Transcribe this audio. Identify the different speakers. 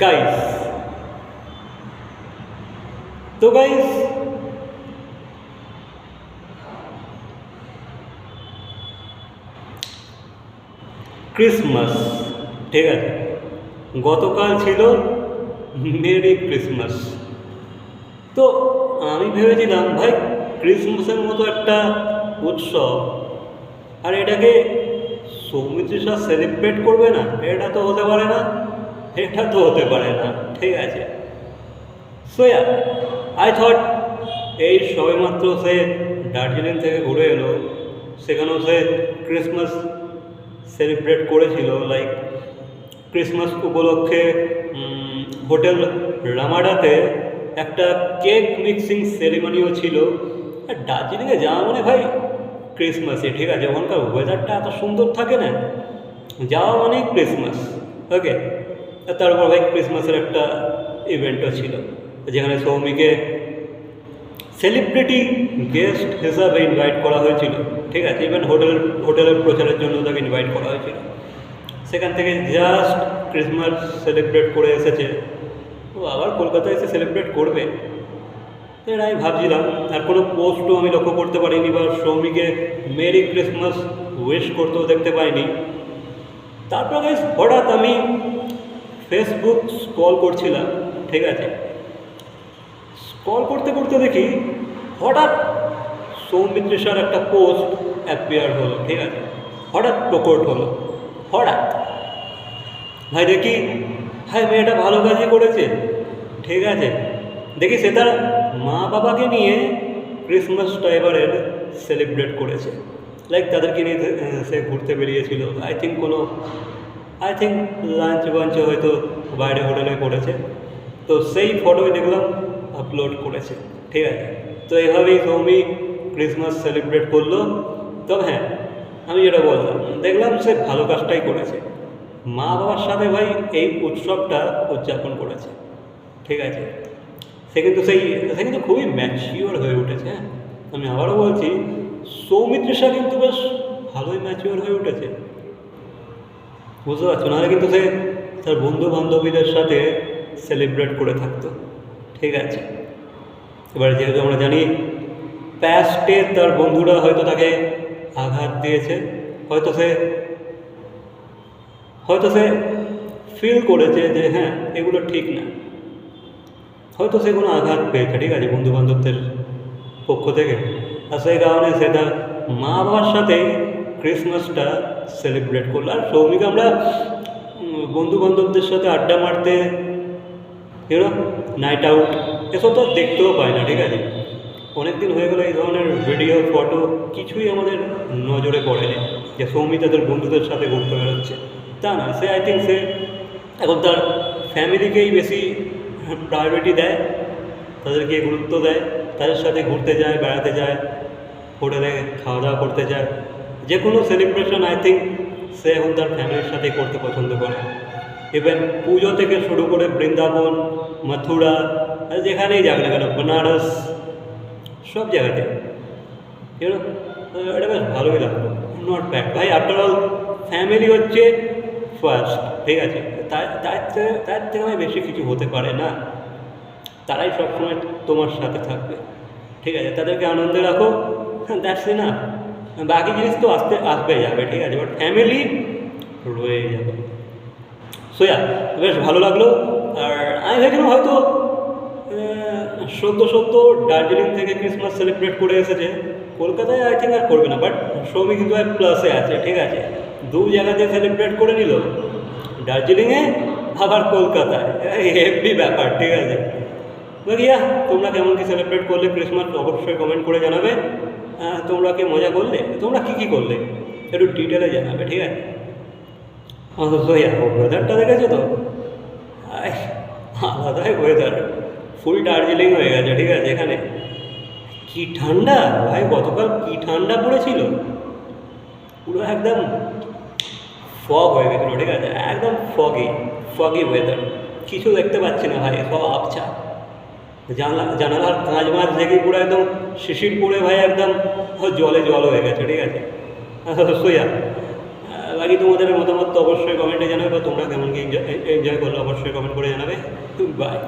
Speaker 1: Guys তো guys Christmas ঠিক আছে? গতকাল ছিল মেরি ক্রিসমাস তো আমি ভেবেছিলাম, ভাই ক্রিসমাসের মতো একটা উৎসব, আর এটাকে সৌমিত্রিষা সেলিব্রেট করবে না? এটা তো হতে পারে না, এটা তো হতে পারে না, ঠিক আছে। সোয়া আই থট এই সবেমাত্র সে দার্জিলিং থেকে ঘুরে এলো, সেখানেও সে ক্রিসমাস সেলিব্রেট করেছিল লাইক ক্রিসমাস উপলক্ষে হোটেল রামাডাতে একটা কেক মিক্সিং সেরিমনিও ছিল। আর দার্জিলিংয়ে যাওয়া মানে ভাই ক্রিসমাসে ঠিক আছে? ওখানকার ওয়েদারটা এত সুন্দর থাকে না, যাওয়া মানেই ক্রিসমাস ওকে তারপর ভাই ক্রিসমাসের একটা ইভেন্টও ছিল, যেখানে সৌমিকে সেলিব্রিটি গেস্ট হিসাবে ইনভাইট করা হয়েছিল, ঠিক আছে? ইভেন হোটেলের হোটেলের প্রচারের জন্য তাকে ইনভাইট করা হয়েছিল। সেখান থেকে জাস্ট ক্রিসমাস সেলিব্রেট করে এসেছে। ও আবার কলকাতায় এসে সেলিব্রেট করবে। তো এটা আমি ভাবছিলাম। আর কোনো পোস্টও আমি লক্ষ্য করতে পারিনি বা সৌমিকে মেরি ক্রিসমাস উইশ করতেও দেখতে পাইনি। তারপর গাইস হঠাৎ আমি ফেসবুক স্কল করছিলাম, ঠিক আছে? স্ক্রল করতে করতে দেখি, হঠাৎ সৌমিত্রিষার একটা পোস্ট অ্যাপিয়ার হলো, ঠিক আছে? হঠাৎ প্রকট হলো, হঠাৎ। ভাই দেখি ভাই মেয়েটা ভালো কাজই করেছে। ঠিক আছে? দেখি সে তার মা বাবাকে নিয়ে ক্রিসমাসটা এবারের সেলিব্রেট করেছে। লাইক তাদেরকে নিয়ে সে ঘুরতে বেরিয়েছিল। আই থিঙ্ক কোনো আই থিঙ্ক লাঞ্চ বাঞ্চ হয়তো বাইরে হোটেলে করেছে। তো সেই ফটোই দেখলাম আপলোড করেছে। ঠিক আছে? তো এইভাবেই সৌমি ক্রিসমাস সেলিব্রেট করল। তবে হ্যাঁ আমি যেটা বললাম, দেখলাম সে ভালো কাজটাই করেছে। মা বাবার সাথে ভাই এই উৎসবটা উদযাপন করেছে। ঠিক আছে? সে কিন্তু সেই সে কিন্তু খুবই ম্যাচিওর হয়ে উঠেছে হ্যাঁ? আমি আবারও বলছি সৌমিত্রিষা কিন্তু বেশ ভালোই ম্যাচিওর হয়ে উঠেছে। বুঝতে পারছ? নাহলে কিন্তু সে তার বন্ধু বান্ধবীদের সাথে সেলিব্রেট করে থাকতো। ঠিক আছে? এবার যেহেতু আমরা জানি প্যাস্টে তার বন্ধুরা হয়তো তাকে আঘাত দিয়েছে, হয়তো সে হয়তো সে ফিল করেছে যে হ্যাঁ এগুলো ঠিক না। হয়তো সে কোনো আঘাত পেয়েছে, ঠিক আছে বন্ধু বান্ধবদের পক্ষ থেকে। আর সেই কারণে সে তার মা বাবার সাথেই ক্রিসমাসটা সেলিব্রেট করল। আর সৌমিক, আমরা বন্ধু বান্ধবদের সাথে আড্ডা মারতে ইউনো নাইট আউট এসব তো দেখতেও পাই না, ঠিক আছে। অনেক দিন হয়ে গেলো এই ধরনের ভিডিও ফটো কিছুই আমাদের নজরে পড়েনি যে সৌমি তাদের বন্ধুদের সাথে ঘুরতে বেরোচ্ছে তা না, সে আই থিঙ্ক সে এখন তার ফ্যামিলিকেই বেশি প্রায়োরিটি দেয়, তাদেরকে গুরুত্ব দেয়, তাদের সাথে ঘুরতে যায়, বেড়াতে যায়, হোটেলে খাওয়া দাওয়া করতে যায়। যে কোনো সেলিব্রেশন আই থিঙ্ক সে এখন তার ফ্যামিলির সাথে করতে পছন্দ করে। ইভেন পুজো থেকে শুরু করে বৃন্দাবন, মথুরা যেখানেই যাক না কেন, বেনারস, সব জায়গাতে। এটা বেশ ভালোই লাগল। নট ব্যাড ভাই আফটার অল ফ্যামিলি হচ্ছে ফার্স্ট ঠিক আছে? তার তার থেকে বেশি কিছু হতে পারে না। তারাই সবসময় তোমার সাথে থাকবে। ঠিক আছে? তাদেরকে আনন্দে রাখো। দ্যাটস না বাকি জিনিস তো আসতে, আসবে, যাবে, ঠিক আছে? বাট ফ্যামিলি রয়ে যাবে। সোয়া বেশ ভালো লাগল। আর আমি ভেবেছিলাম হয়তো সদ্য সদ্য দার্জিলিং থেকে ক্রিসমাস সেলিব্রেট করে এসেছে। কলকাতায় আই থিঙ্ক আর করবে না বাট সৌমি কিন্তু প্লাসে আছে, ঠিক আছে? দু জায়গাতে সেলিব্রেট করে নিল। দার্জিলিংয়ে আবার কলকাতায়। হেভি ব্যাপার, ঠিক আছে? বাকিয়া তোমরা কেমন কি সেলিব্রেট করলে ক্রিসমাস অবশ্যই কমেন্ট করে জানাবে। তোমরা কি মজা করলে? তোমরা কি কী করলে? একটু ডিটেলে জানাবে, ঠিক আছে? ওয়েদারটা দেখেছ তো? আলাদাই ওয়েদার ফুল দার্জিলিং হয়ে গেছে, ঠিক আছে, এখানে। কি ঠান্ডা? ভাই, গতকাল কি ঠান্ডা পড়েছিল? পুরো একদম ফগ হয়ে গেছিল, ঠিক আছে? একদম ফগি ফগি ওয়েদার কিছু দেখতে পাচ্ছি না ভাই, সব আবছা। জানলা, জানালার কাঁচ মাছ দেখি পুরো একদম শিশির পড়ে ভাই, একদম জলে জল হয়ে গেছে, ঠিক আছে? সোয়া বাকি তোমাদের মতামত তো অবশ্যই কমেন্টে জানাবে বা তোমরা কেমন কি এনজয় করলে অবশ্যই কমেন্ট করে জানাবে। বাই